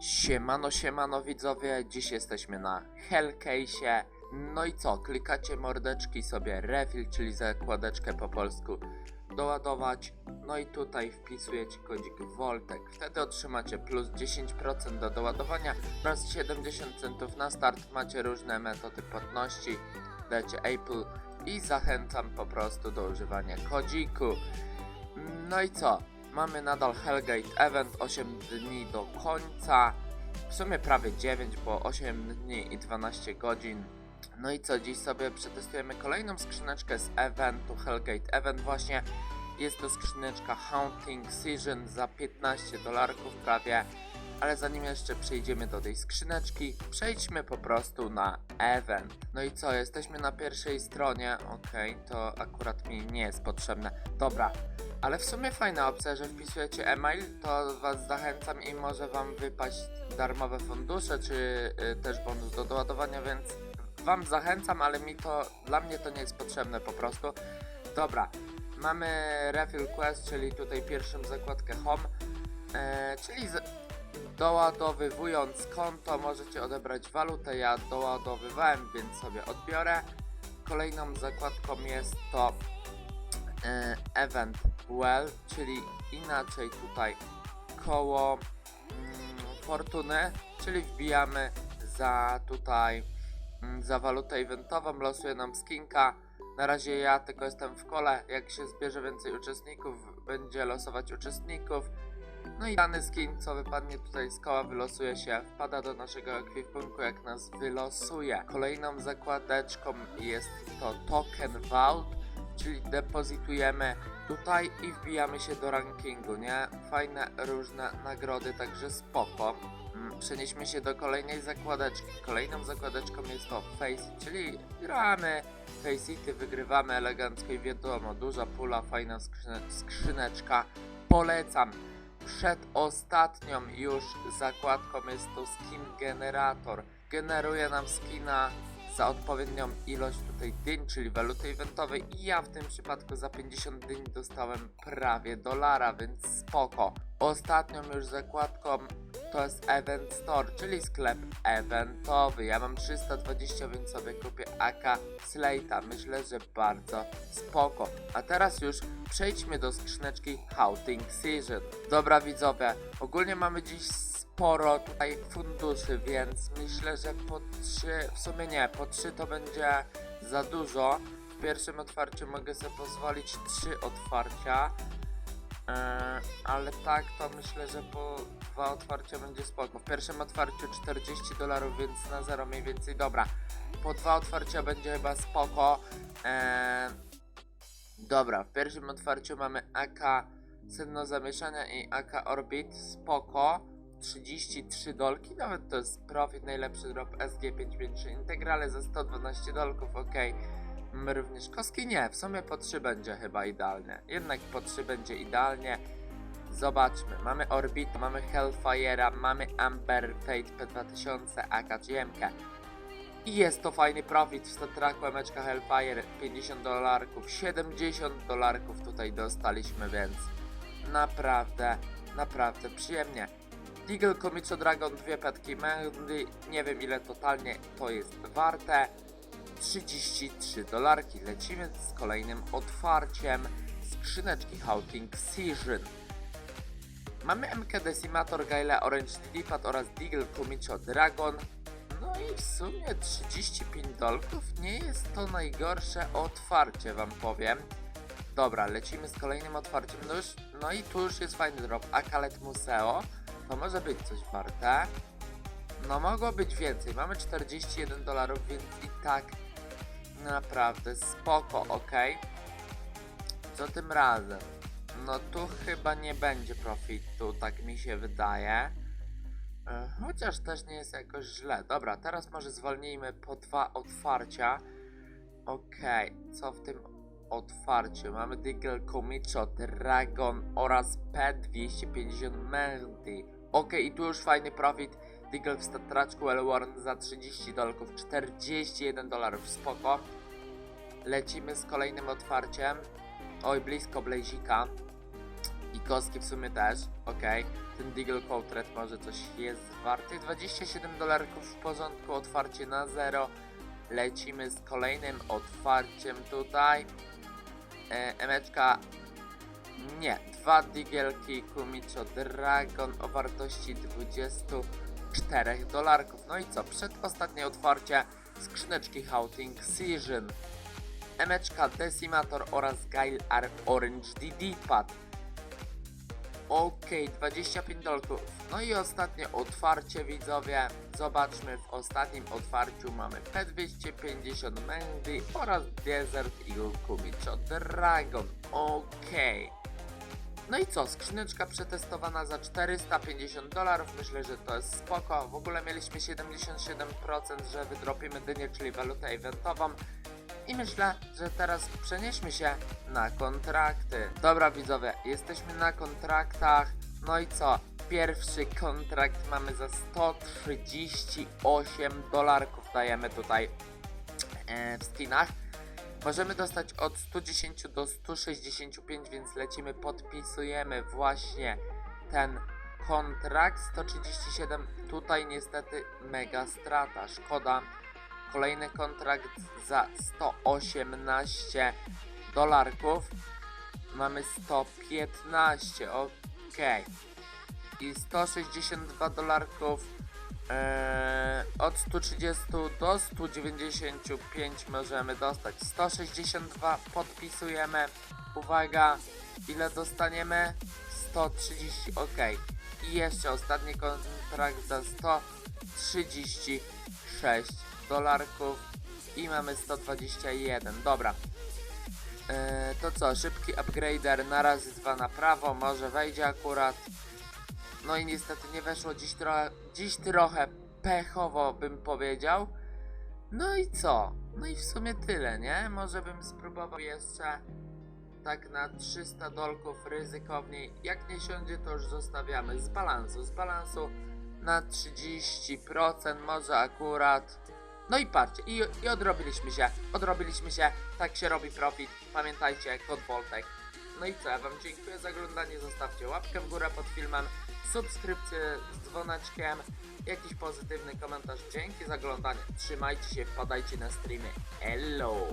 Siemano, siemano widzowie, dziś jesteśmy na Hellcase'ie. No i co, klikacie mordeczki sobie refill, czyli zakładeczkę po polsku doładować. No i tutaj wpisujecie kodzik Voltek. Wtedy otrzymacie plus 10% do doładowania oraz 70 centów na start. Macie różne metody płatności, dajcie Apple i zachęcam po prostu do używania kodziku. No i co? Mamy nadal Hellgate Event 8 dni do końca. W sumie prawie 9, bo 8 dni i 12 godzin. No i co? Dziś sobie przetestujemy kolejną skrzyneczkę z eventu Hellgate Event właśnie. Jest to skrzyneczka Haunting Season za 15 dolarków prawie. Ale zanim jeszcze przejdziemy do tej skrzyneczki, przejdźmy po prostu na event. No i co? Jesteśmy na pierwszej stronie. Okej, to akurat mi nie jest potrzebne. Dobra, ale w sumie fajna opcja, że wpisujecie e-mail, to was zachęcam i może wam wypaść darmowe fundusze, czy y, też bonus do doładowania, więc wam zachęcam, ale mi to, dla mnie to nie jest potrzebne po prostu. Dobra, mamy refill quest, czyli tutaj pierwszą zakładkę home, e, czyli z, doładowywując konto możecie odebrać walutę, ja doładowywałem, więc sobie odbiorę. Kolejną zakładką jest to e, event well, czyli inaczej tutaj koło mm, fortuny, czyli wbijamy za tutaj mm, za walutę eventową, losuje nam skinka. Na razie ja tylko jestem w kole, jak się zbierze więcej uczestników, będzie losować uczestników. No i dany skin, co wypadnie tutaj z koła, wylosuje się, wpada do naszego ekwipunku, jak nas wylosuje. Kolejną zakładeczką jest to Token Vault, czyli depozytujemy tutaj i wbijamy się do rankingu, nie? Fajne, różne nagrody, także spoko. Mm, Przenieśmy się do kolejnej zakładeczki. Kolejną zakładeczką jest to Face, czyli gramy Faceity, wygrywamy elegancko i wiadomo, duża pula, fajna skrzyne skrzyneczka. Polecam. Przed ostatnią już zakładką jest to Skin Generator. Generuje nam skina za odpowiednią ilość tutaj dyń, czyli waluty eventowej i ja w tym przypadku za 50 dyń dostałem prawie dolara, więc spoko. Ostatnią już zakładką to jest Event Store, czyli sklep eventowy. Ja mam 320, więc sobie kupię AK Slate'a. Myślę, że bardzo spoko. A teraz już przejdźmy do skrzyneczki Haunting Season. Dobra widzowie, ogólnie mamy dziś sporo tutaj funduszy, więc myślę, że po 3, w sumie nie, po 3 to będzie za dużo. W pierwszym otwarciu mogę sobie pozwolić 3 otwarcia. Eee, ale tak to myślę, że po dwa otwarcia będzie spoko. W pierwszym otwarciu 40 dolarów, więc na zero mniej więcej dobra. Po dwa otwarcia będzie chyba spoko. Eee, dobra, w pierwszym otwarciu mamy AK Sedno Zamieszania i AK Orbit, spoko. 33 dolki, nawet to jest profit, najlepszy drop SG553 Integrale za 112 dolków, ok. Również kostki, nie, w sumie po 3 będzie chyba idealnie. Jednak po 3 będzie idealnie. Zobaczmy, mamy Orbit, mamy Hellfire'a, mamy Amber Fate P2000, AK GMK. I jest to fajny profit w statraku emeczka Hellfire, 50 dolarków, 70 dolarków tutaj dostaliśmy, więc naprawdę, naprawdę przyjemnie. Deagle Comico Dragon, dwie petki Mendy, nie wiem ile totalnie to jest warte. 33 dolarki. Lecimy z kolejnym otwarciem skrzyneczki Haunting Season. Mamy MK Decimator, Gaila Orange Lilipad oraz Deagle Comico Dragon. No i w sumie 35 dolków nie jest to najgorsze otwarcie, wam powiem. Dobra, lecimy z kolejnym otwarciem. No, już, no i tu już jest fajny drop. Akalet Museo. To może być coś warte. No mogło być więcej. Mamy 41 dolarów, więc i tak naprawdę spoko, ok. Co tym razem? No tu chyba nie będzie profitu, tak mi się wydaje. E, Chociaż też nie jest jakoś źle. Dobra, teraz może zwolnijmy po dwa otwarcia. Okej, co w tym otwarciu? Mamy Deagle Comicho, Dragon oraz P250 Mendy. Okej, i tu już fajny profit. Deagle w statraczku Elwarn za 30 dolków, 41 dolarów, spoko. Lecimy z kolejnym otwarciem. Oj, blisko Blazika. I Kostki w sumie też, okej. Ten Deagle Portrait może coś jest warty. 27 dolarków w porządku, otwarcie na zero. Lecimy z kolejnym otwarciem tutaj. E, emeczka. Nie, dwa digielki Kumicho Dragon o wartości 24 dolarków. No i co? Przedostatnie otwarcie skrzyneczki Houting Season. Emeczka Decimator oraz Guile R Orange DD Pad. Okej, 25 dolków. No i ostatnie otwarcie widzowie. Zobaczmy, w ostatnim otwarciu mamy P250 Mandy oraz Desert Eagle Kumicho Dragon. Okej. No i co, skrzyneczka przetestowana za 450 dolarów, myślę, że to jest spoko. W ogóle mieliśmy 77%, że wydropimy dynię, czyli walutę eventową. I myślę, że teraz przenieśmy się na kontrakty. Dobra widzowie, jesteśmy na kontraktach. No i co? Pierwszy kontrakt mamy za 138 dolarków dajemy tutaj e, w skinach. Możemy dostać od 110 do 165, więc lecimy, podpisujemy właśnie ten kontrakt. 137, tutaj niestety mega strata, szkoda. Kolejny kontrakt za 118 dolarków. Mamy 115, ok. I 162 dolarków Eee, od 130 do 195 możemy dostać. 162 podpisujemy. Uwaga, ile dostaniemy? 130, ok. I jeszcze ostatni kontrakt za 136 dolarków i mamy 121. Dobra. Eee, to co, szybki upgrader na razy dwa na prawo, może wejdzie akurat. No i niestety nie weszło dziś trochę, dziś trochę pechowo bym powiedział. No i co? No i w sumie tyle, nie? Może bym spróbował jeszcze tak na 300 dolków ryzykowniej. Jak nie siądzie, to już zostawiamy z balansu. Z balansu na 30%, może akurat. No i patrzcie, i, i odrobiliśmy się. Odrobiliśmy się, tak się robi profit. Pamiętajcie, kod Voltek. No i co, ja wam dziękuję za oglądanie, zostawcie łapkę w górę pod filmem, subskrypcję z dzwoneczkiem, jakiś pozytywny komentarz. Dzięki za oglądanie, trzymajcie się, wpadajcie na streamy. Hello!